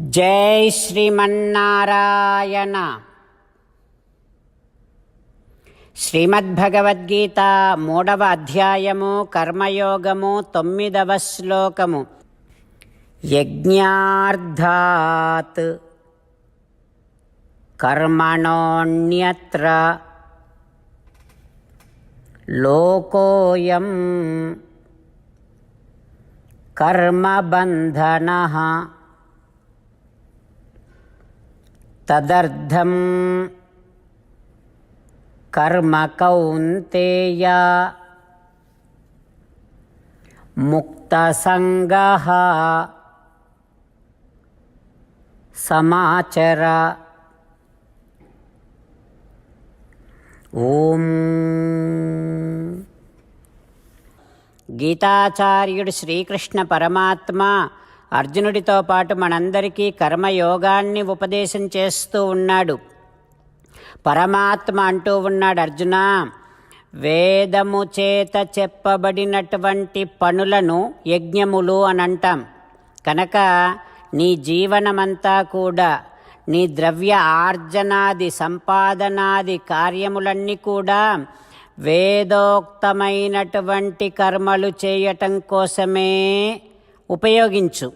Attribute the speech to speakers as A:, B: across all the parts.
A: జై శ్రీమన్నారాయణ. శ్రీమద్భగవద్గీత మూడవ అధ్యాయము కర్మయోగము తొమ్మిదవ శ్లోకము. యజ్ఞార్థాత్ కర్మణోన్యత్ర లోకోయం కర్మబంధన తదర్థం. కర్మ కౌంతేయ. ముక్తసంగ సమాచర. ఓం. గీతాచార్యుడు శ్రీకృష్ణ పరమాత్మ అర్జునుడితో పాటు మనందరికీ కర్మయోగాన్ని ఉపదేశం చేస్తూ ఉన్నాడు. పరమాత్మ అంటూ ఉన్నాడు అర్జున వేదము చేత చెప్పబడినటువంటి పనులను యజ్ఞములు అని అంటాం కనుక నీ జీవనమంతా కూడా నీ ద్రవ్య ఆర్జనాది సంపాదనాది కార్యములన్నీ కూడా వేదోక్తమైనటువంటి కర్మలు చేయటం కోసమే ఉపయోగించు.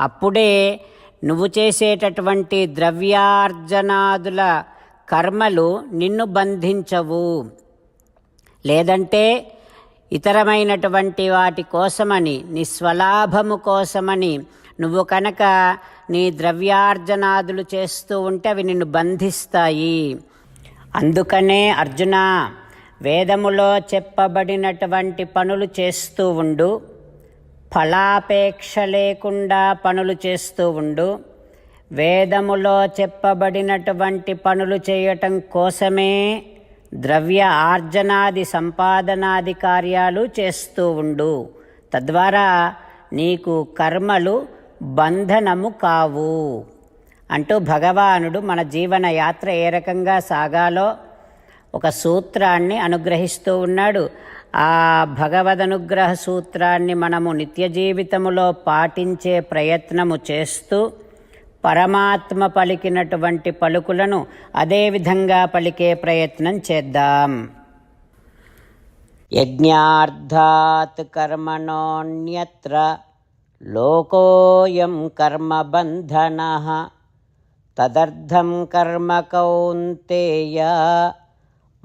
A: అప్పుడే నువ్వు చేసేటటువంటి ద్రవ్యార్జనాదుల కర్మలు నిన్ను బంధించవు. లేదంటే ఇతరమైనటువంటి వాటి కోసమని నీ స్వలాభము కోసమని నువ్వు కనుక నీ ద్రవ్యార్జనాదులు చేస్తూ ఉంటే అవి నిన్ను బంధిస్తాయి. అందుకనే అర్జున వేదములో చెప్పబడినటువంటి పనులు చేస్తూ ఉండు. ఫలాపేక్ష లేకుండా పనులు చేస్తూ ఉండు. వేదములో చెప్పబడినటువంటి పనులు చేయటం కోసమే ద్రవ్య ఆర్జనాది సంపాదనాది కార్యాలు చేస్తూ ఉండు. తద్వారా నీకు కర్మలు బంధనము కావు. అంటూ భగవానుడు మన జీవన యాత్ర ఏ రకంగా సాగాలో ఒక సూత్రాన్ని అనుగ్రహిస్తూ ఉన్నాడు. ఆ భగవదనుగ్రహ సూత్రాన్ని మనము నిత్య జీవితములో పాటించే ప్రయత్నము చేస్తూ పరమాత్మ పలికినటువంటి పలుకులను అదేవిధంగా పలికే ప్రయత్నం చేద్దాం. యజ్ఞార్థాత్ కర్మణోన్యత్ర లోకోయం కర్మబంధన తదర్థం కర్మ కౌంతేయ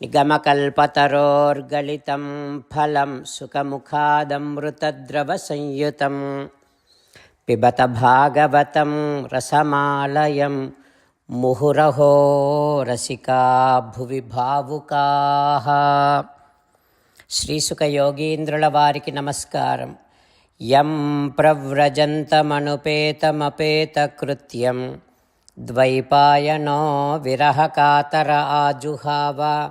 A: నిగమకల్పతరోర్గళితం ఫలం సుఖముఖాదమృతద్రవసంయుతం పిబత భాగవతం రసమాలయం ముహురహో రసికా భువి భావుకా శ్రీసుఖయోగీంద్రుల వారికి నమస్కారం యం ప్రవ్రజంతమనుపేతమపేతకృత్యం ద్వైపాయనో విరహకాతర ఆజుహావ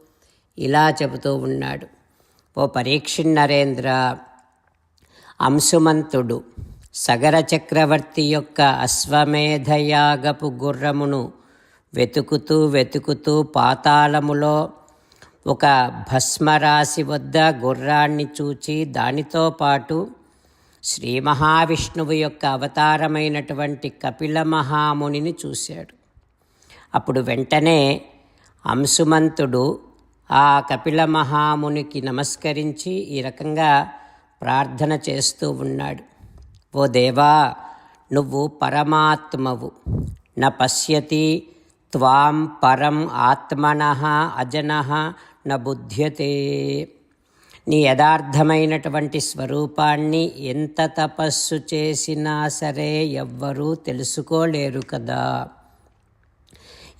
A: ఇలా చెబుతూ ఉన్నాడు. ఓ పరీక్షిన్నరేంద్ర అంశుమంతుడు సగర చక్రవర్తి యొక్క అశ్వమేధయాగపు గుర్రమును వెతుకుతూ వెతుకుతూ పాతాళములో ఒక భస్మరాశి వద్ద గుర్రాన్ని చూచి దానితో పాటు శ్రీ మహావిష్ణువు యొక్క అవతారమైనటువంటి కపిల మహామునిని చూశాడు. అప్పుడు వెంటనే అంశుమంతుడు ఆ కపిల మహామునికి నమస్కరించి ఈ రకంగా ప్రార్థన చేస్తూ ఉన్నాడు. ఓ దేవా నువ్వు పరమాత్మవు. న పశ్యతి త్వాం పరం ఆత్మన అజన న బుధ్యతే. నీ యథార్థమైనటువంటి స్వరూపాన్ని ఎంత తపస్సు చేసినా సరే ఎవ్వరూ తెలుసుకోలేరు కదా.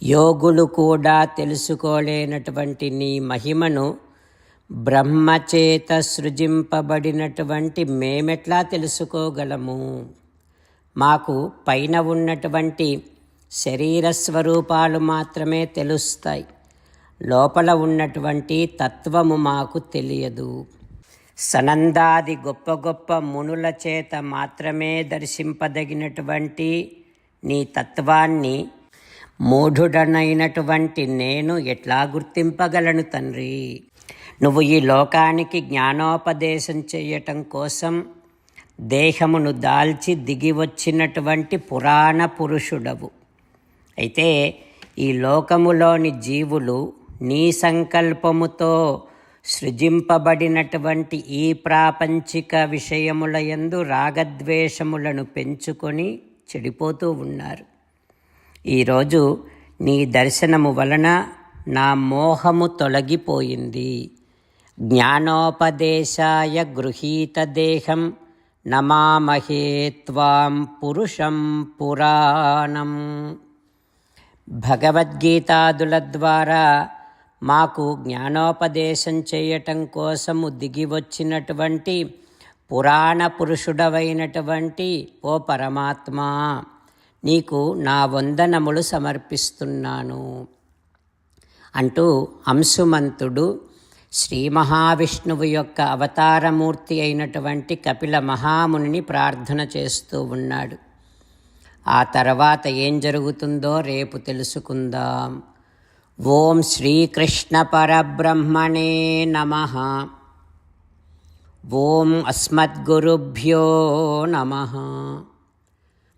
A: యోగులు కూడా తెలుసుకోలేనటువంటి నీ మహిమను బ్రహ్మచేత సృజింపబడినటువంటి మేమెట్లా తెలుసుకోగలము? మాకు పైన ఉన్నటువంటి శరీర స్వరూపాలు మాత్రమే తెలుస్తాయి. లోపల ఉన్నటువంటి తత్వము మాకు తెలియదు. సనందాది గొప్ప గొప్ప మునుల చేత మాత్రమే దర్శింపదగినటువంటి నీ తత్వాన్ని మూఢుడనైనటువంటి నేను ఎట్లా గుర్తింపగలను తండ్రి? నువ్వు ఈ లోకానికి జ్ఞానోపదేశం చేయటం కోసం దేహమును దాల్చి దిగి వచ్చినటువంటి పురాణ పురుషుడవు. అయితే ఈ లోకములోని జీవులు నీ సంకల్పముతో సృజింపబడినటువంటి ఈ ప్రాపంచిక విషయముల యందు రాగద్వేషములను పెంచుకొని చెడిపోతూ ఉన్నారు. ఈరోజు నీ దర్శనము వలన నా మోహము తొలగిపోయింది. జ్ఞానోపదేశాయ గృహీతదేహం నమామహే త్వాం పురుషం పురాణం. భగవద్గీతాదుల ద్వారా మాకు జ్ఞానోపదేశం చేయటం కోసము దిగి వచ్చినటువంటి పురాణ పురుషుడవైనటువంటి ఓ పరమాత్మా. నీకు నా వందనములు సమర్పిస్తున్నాను. అంటూ అంశుమంతుడు శ్రీ మహావిష్ణువు యొక్క అవతారమూర్తి అయినటువంటి కపిల మహాముని ప్రార్థన చేస్తూ ఉన్నాడు. ఆ తర్వాత ఏం జరుగుతుందో రేపు తెలుసుకుందాం. ఓం శ్రీకృష్ణ పరబ్రహ్మణే నమ. ఓం అస్మద్గురుభ్యో నమ.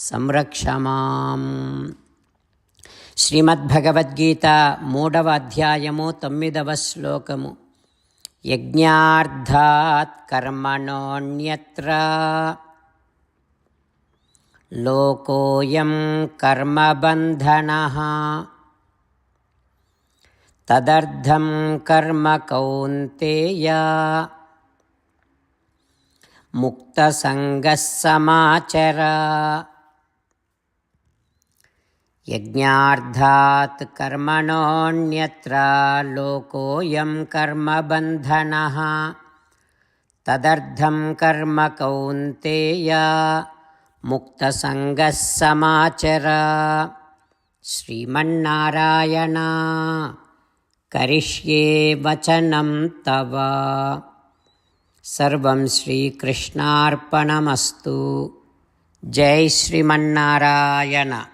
A: కృష్ణ సంరక్షమాం. శ్రీమద్భగవద్గీత మూడవ అధ్యాయము తొమ్మిదవ శ్లోకము. యజ్ఞార్థాత్ కర్మణోన్యత్ర. లోకోయం కర్మబంధన. తదర్థం కర్మ కౌంతేయ. ముక్తసంగ సమాచర. యజ్ఞార్థాత్ కర్మణోన్యత్ర లోకోయం కర్మబంధనः. తదర్థం కర్మ కౌంతేయ ముక్తసంగः సమాచర. శ్రీమన్నారాయణ కరిష్యే వచనం తవ. సర్వం శ్రీకృష్ణార్పణమస్తు. జై శ్రీమన్నారాయణ.